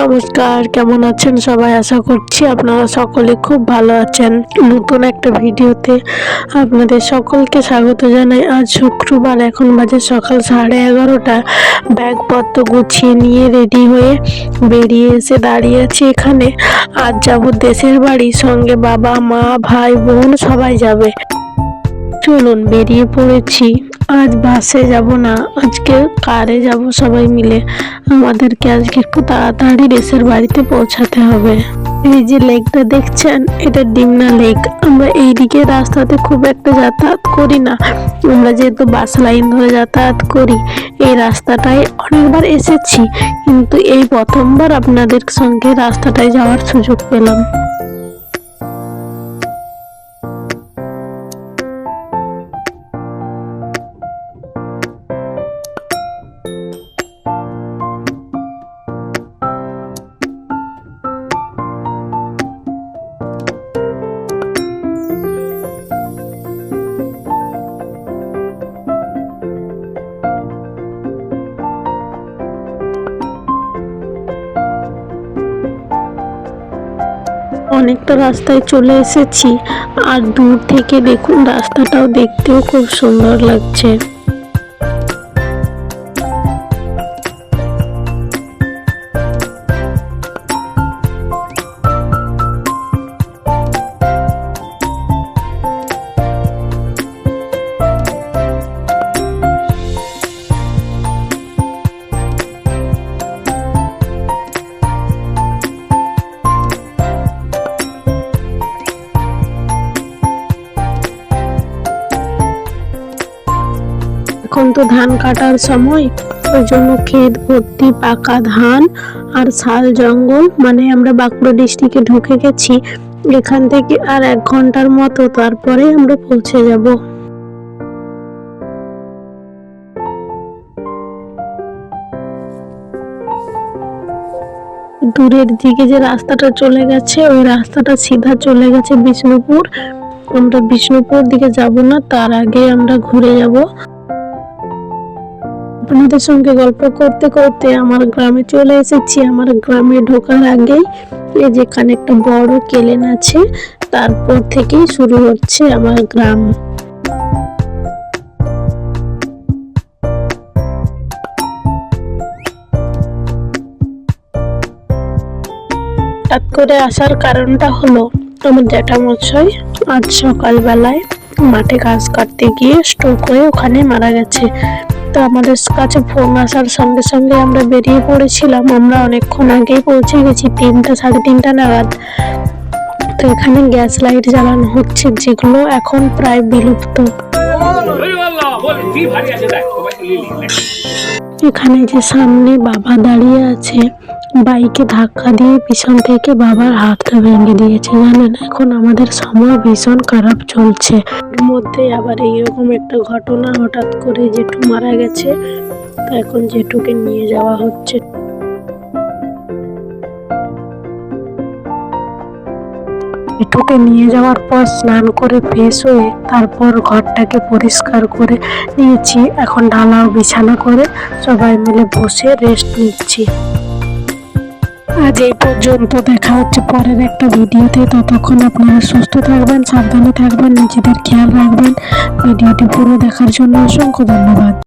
নমস্কার, কেমন আছেন সবাই? আশা করছি আপনারা সকলে খুব ভালো আছেন। নতুন একটা ভিডিওতে আপনাদের সকলকে স্বাগত জানাই। আজ শুক্রবার, এখন বাজে সকাল সাড়ে এগারোটা। ব্যাগপত্র গুছিয়ে নিয়ে রেডি হয়ে বেরিয়ে এসে দাঁড়িয়ে আছি এখানে। আজ যাব দেশের বাড়ি, সঙ্গে বাবা, মা, ভাই, বোন, সবাই যাবে। চলুন, বেরিয়ে পড়েছি। আজ বাসে যাব না, আজকে কারে যাব সবাই মিলে। আমাদেরকে আজকে একটু তাড়াতাড়ি দেশের বাড়িতে পৌঁছাতে হবে। এই যে লেকটা দেখছেন, এটা ডিমনা লেক। আমরা এইদিকে রাস্তাতে খুব একটা যাতায়াত করি না। আমরা যেহেতু বাস লাইন ধরে যাতায়াত করি, এই রাস্তাটায় অনেকবার এসেছি। কিন্তু এই প্রথমবার আপনাদের সঙ্গে রাস্তাটায় যাওয়ার সুযোগ পেলাম। অনেকটা রাস্তায় চলে এসেছি। আর দূর থেকে দেখুন রাস্তাটাও দেখতেও খুব সুন্দর লাগছে। তো ধান কাটার সময় ওই জন্য ক্ষেত ভর্তি, পাকা ধান আর শাল জঙ্গল মানে আমরা বাঁকুড়া ডিস্ট্রিক্টে ঢুকে গেছি। এখান থেকে আর এক ঘণ্টার মতো তারপরে আমরা পৌঁছে যাব। দূরের দিকে যে রাস্তাটা চলে গেছে, ওই রাস্তাটা সিধা চলে গেছে বিষ্ণুপুর। আমরা বিষ্ণুপুর দিকে যাব না, তার আগে আমরা ঘুরে যাব। আপনাদের সঙ্গে গল্প করতে করতে আমার গ্রামে চলে এসেছি। আমার গ্রামে ঢোকার আগেই এই যেখানে একটা বড় কেলেন আছে, তারপর থেকেই শুরু হচ্ছে আমার গ্রাম। করে আসার কারণটা হলো, আমার জ্যাঠামশাই আজ সকালবেলায় মাঠে ঘাস কাটতে গিয়ে স্ট্রোক হয়ে ওখানে মারা গেছে। তো আমাদের কাছে ফোন আসার সঙ্গে সঙ্গে আমরা বেরিয়ে পড়েছিলাম। আমরা অনেকক্ষণ আগেই পৌঁছে গেছি, তিনটা, সাড়ে তিনটা নাগাদ। তো এখানে গ্যাস লাইট জ্বালানো হচ্ছে, যেগুলো এখন প্রায় বিলুপ্ত। এখানে যে সামনে বাবা দাঁড়িয়ে আছে বাইকে ধাক্কা দিয়ে পিছন থেকে বাবার হাতটা ভেঙে দিয়েছে, জানেন? এখন আমাদের সময় ভীষণ খারাপ চলছে। এর মধ্যে আবার এইরকম একটা ঘটনা হঠাৎ করে জেঠু মারা গেছে। তো এখন জেঠুকে নিয়ে যাওয়া হচ্ছে। জেঠুকে নিয়ে যাওয়ার পর স্নান করে ফ্রেশ হয়ে তারপর ঘরটাকে পরিষ্কার করে নিয়েছি। এখন ঢালাও বিছানা করে সবাই মিলে বসে রেস্ট নিচ্ছি। আজ এই পর্যন্ত দেখা হচ্ছে পরের একটা ভিডিওতে। ততক্ষণ আপনারা সুস্থ থাকবেন, সাবধানে থাকবেন, নিজেদের খেয়াল রাখবেন। ভিডিওটি পুরো দেখার জন্য অসংখ্য ধন্যবাদ।